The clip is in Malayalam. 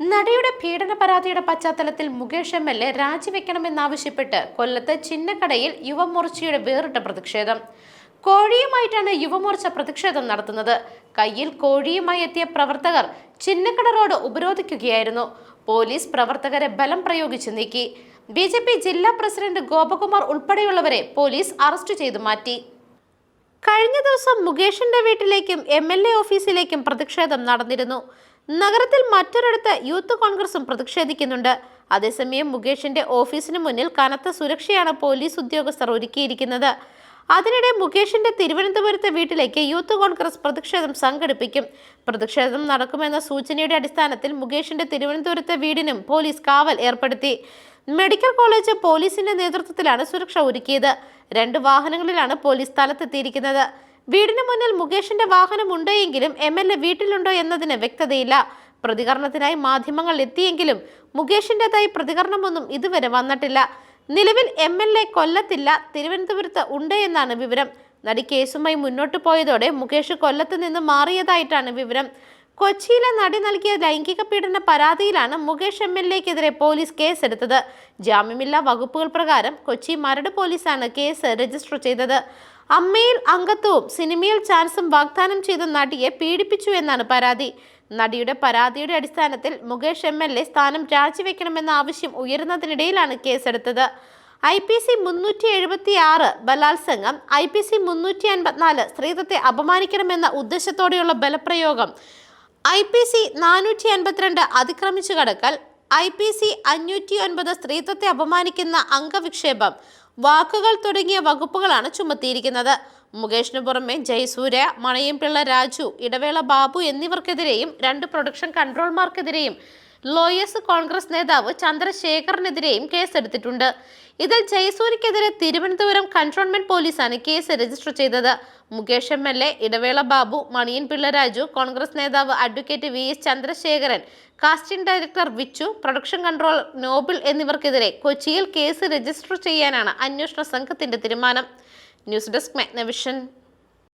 നടിയുടെ പീഡന പരാതിയുടെ പശ്ചാത്തലത്തിൽ മുകേഷ് എം എൽ എ രാജിവെക്കണമെന്നാവശ്യപ്പെട്ട് കൊല്ലത്ത് ചിന്നക്കടയിൽ യുവമോർച്ചയുടെ വേറിട്ട പ്രതിഷേധം. കോഴിയുമായിട്ടാണ് യുവമോർച്ച പ്രതിഷേധം നടത്തുന്നത്. കയ്യിൽ കോഴിയുമായി എത്തിയ പ്രവർത്തകർ ചിന്നക്കട റോഡ് ഉപരോധിക്കുകയായിരുന്നു. പോലീസ് പ്രവർത്തകരെ ബലം പ്രയോഗിച്ച് നീക്കി. ബി ജില്ലാ പ്രസിഡന്റ് ഗോപകുമാർ ഉൾപ്പെടെയുള്ളവരെ പോലീസ് അറസ്റ്റ് ചെയ്തു മാറ്റി. കഴിഞ്ഞ ദിവസം മുകേഷിന്റെ വീട്ടിലേക്കും എം എൽ എ ഓഫീസിലേക്കും പ്രതിഷേധം നടന്നിരുന്നു. നഗരത്തിൽ മറ്റൊരിടത്ത് യൂത്ത് കോൺഗ്രസും പ്രതിഷേധിക്കുന്നുണ്ട്. അതേസമയം മുകേഷിന്റെ ഓഫീസിന് മുന്നിൽ കനത്ത സുരക്ഷയാണ് പോലീസ് ഉദ്യോഗസ്ഥർ ഒരുക്കിയിരിക്കുന്നത്. അതിനിടെ മുകേഷിന്റെ തിരുവനന്തപുരത്തെ വീട്ടിലേക്ക് യൂത്ത് കോൺഗ്രസ് പ്രതിഷേധം സംഘടിപ്പിക്കും. പ്രതിഷേധം നടക്കുമെന്ന സൂചനയുടെ അടിസ്ഥാനത്തിൽ മുകേഷിന്റെ തിരുവനന്തപുരത്തെ വീടിനും പോലീസ് കാവൽ ഏർപ്പെടുത്തി. മെഡിക്കൽ കോളേജ് പോലീസിന്റെ നേതൃത്വത്തിലാണ് സുരക്ഷ ഒരുക്കിയത്. രണ്ട് വാഹനങ്ങളിലാണ് പോലീസ് സ്ഥലത്തെത്തിയിരിക്കുന്നത്. വീടിന് മുന്നിൽ മുകേഷിന്റെ വാഹനം ഉണ്ടെങ്കിലും എം എൽ എ വീട്ടിലുണ്ടോ എന്നതിന് വ്യക്തതയില്ല. പ്രതികരണത്തിനായി മാധ്യമങ്ങൾ എത്തിയെങ്കിലും മുകേഷിന്റേതായി പ്രതികരണമൊന്നും ഇതുവരെ വന്നിട്ടില്ല. നിലവിൽ എം എൽ എ കൊല്ലത്തില്ല തിരുവനന്തപുരത്ത് ഉണ്ട് എന്നാണ് വിവരം. നടി കേസുമായി മുന്നോട്ട് പോയതോടെ മുകേഷ് കൊല്ലത്ത് നിന്ന് മാറിയതായിട്ടാണ് വിവരം. കൊച്ചിയിലെ നടി നൽകിയ ലൈംഗിക പീഡന പരാതിയിലാണ് മുകേഷ് എം എൽ എക്കെതിരെ പോലീസ് കേസെടുത്തത്. ജാമ്യമില്ലാ വകുപ്പുകൾ പ്രകാരം കൊച്ചി മരട് പോലീസാണ് കേസ് രജിസ്റ്റർ ചെയ്തത്. അമ്മയിൽ അംഗത്വവും സിനിമയിൽ ചാൻസും വാഗ്ദാനം ചെയ്ത നടിയെ പീഡിപ്പിച്ചു എന്നാണ് പരാതി. നടിയുടെ പരാതിയുടെ അടിസ്ഥാനത്തിൽ മുകേഷ് എം എൽ എ സ്ഥാനം രാജിവെക്കണമെന്ന ആവശ്യം ഉയരുന്നതിനിടയിലാണ് കേസെടുത്തത്. ഐ പി സി മുന്നൂറ്റി എഴുപത്തി ആറ് ബലാത്സംഗം ഐ പി സി മുന്നൂറ്റി അൻപത്തിനാല് സ്ത്രീത്വത്തെ അപമാനിക്കണമെന്ന ഉദ്ദേശത്തോടെയുള്ള ബലപ്രയോഗം ഐ പി സി നാനൂറ്റി അൻപത്തിരണ്ട് അതിക്രമിച്ചു കടക്കൽ ഐ പി സി അഞ്ഞൂറ്റി ഒൻപത് സ്ത്രീത്വത്തെ അപമാനിക്കുന്ന അംഗവിക്ഷേപം വാക്കുകൾ തുടങ്ങിയ വകുപ്പുകളാണ് ചുമത്തിയിരിക്കുന്നത്. മുകേഷിന് പുറമെ ജയസൂര്യ മണയംപിള്ള രാജു ഇടവേള ബാബു എന്നിവർക്കെതിരെയും രണ്ട് പ്രൊഡക്ഷൻ കൺട്രോൾമാർക്കെതിരെയും ലോയേഴ്സ് കോൺഗ്രസ് നേതാവ് ചന്ദ്രശേഖറിനെതിരെയും കേസെടുത്തിട്ടുണ്ട്. ഇതിൽ ജയസൂര്യക്കെതിരെ തിരുവനന്തപുരം കൺട്രോൺമെന്റ് പോലീസാണ് കേസ് രജിസ്റ്റർ ചെയ്തത്. Mukesh M L A Idavela Babu Maniyan Pillai Raju Congress നേതാവ് advocate V S Chandrasekharan casting director Vichu production control Noble എന്നിവർക്കെതിരെ കൊച്ചിയിൽ കേസ് രജിസ്റ്റർ ചെയ്യാനാണ് അന്വേഷണ സംഘത്തിന്റെ തീരുമാനം. News desk Magnavision.